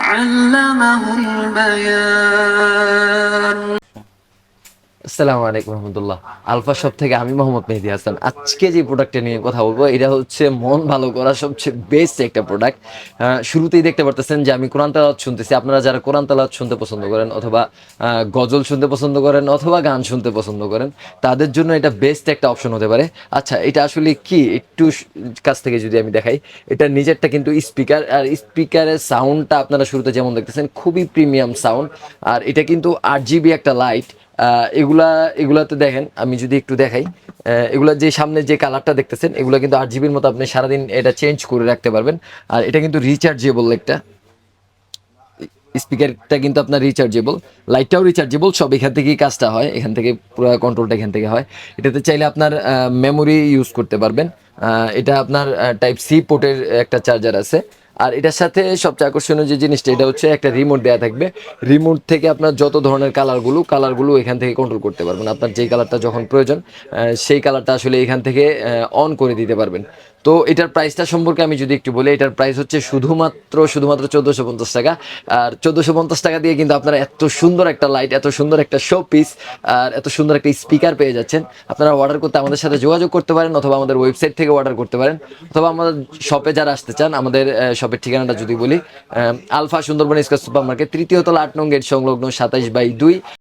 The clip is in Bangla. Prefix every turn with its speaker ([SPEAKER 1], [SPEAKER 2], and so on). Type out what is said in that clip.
[SPEAKER 1] علمه البيان.
[SPEAKER 2] আসসালামু আলাইকুম রহমতুল্লাহ। আলফা শপ থেকে আমি মোহাম্মদ মেহেদি হাসান। আজকে যে প্রোডাক্টটা নিয়ে কথা বলব, এটা হচ্ছে মন ভালো করা সবচেয়ে বেস্ট একটা প্রোডাক্ট শুরুতেই দেখতে পারতেছেন যে আমি কোরআন তালাত শুনতেছি। আপনারা যারা কোরআন তালাত শুনতে পছন্দ করেন অথবা গজল শুনতে পছন্দ করেন অথবা গান শুনতে পছন্দ করেন, তাদের জন্য এটা বেস্ট একটা অপশন হতে পারে। আচ্ছা এটা আসলে কি? একটু কাছ থেকে যদি আমি দেখাই। এটা নিজেরটা কিন্তু স্পিকার আর স্পিকারের সাউন্ডটা আপনারা শুরুতে যেমন দেখতেছেন, খুবই প্রিমিয়াম সাউন্ড আর এটা কিন্তু আট জিবি একটা লাইট এগুলা, এগুলাতে দেখেন, আমি যদি একটু দেখাই এগুলা যে সামনে যে কালারটা দেখতেছেন, এগুলা কিন্তু আট জিবির মতো আপনি সারাদিন এটা চেঞ্জ করে রাখতে পারবেন। আর এটা কিন্তু রিচার্জেবল একটা। স্পিকারটা কিন্তু আপনার রিচার্জেবল লাইটটাও রিচার্জেবল সব এখান থেকেই কাজটা হয়, এখান থেকে পুরো কন্ট্রোলটা এখান থেকে হয়। এটাতে চাইলে আপনার মেমোরি ইউজ করতে পারবেন। এটা আপনার টাইপ সি পোর্টের একটা চার্জার আছে। আর এটার সাথে সবচেয়ে আকর্ষণীয় যে জিনিসটা, এটা হচ্ছে একটা রিমোট দেওয়া থাকবে। রিমোট থেকে আপনার যত ধরনের কালারগুলো কালারগুলো এখান থেকে কন্ট্রোল করতে পারবেন। আপনার যেই কালারটা যখন প্রয়োজন সেই কালারটা আসলে এখান থেকে অন করে দিতে পারবেন। তো এটার প্রাইসটা সম্পর্কে আমি যদি একটু বলি, এটার প্রাইস হচ্ছে শুধুমাত্র শুধুমাত্র চোদ্দোশো পঞ্চাশ টাকা। আর চোদ্দোশো পঞ্চাশ টাকা দিয়ে কিন্তু আপনারা এত সুন্দর একটা লাইট এত সুন্দর একটা শো পিস আর এত সুন্দর একটা স্পিকার পেয়ে যাচ্ছেন। আপনারা অর্ডার করতে আমাদের সাথে যোগাযোগ করতে পারেন অথবা আমাদের ওয়েবসাইট থেকে অর্ডার করতে পারেন। অথবা আমাদের শপে যারা আসতে চান, আমাদের শপের ঠিকানাটা যদি বলি alpha Sundarban square super market তৃতীয় তলা আট নং গেট সংলগ্ন সাতাইশ বাই দুই।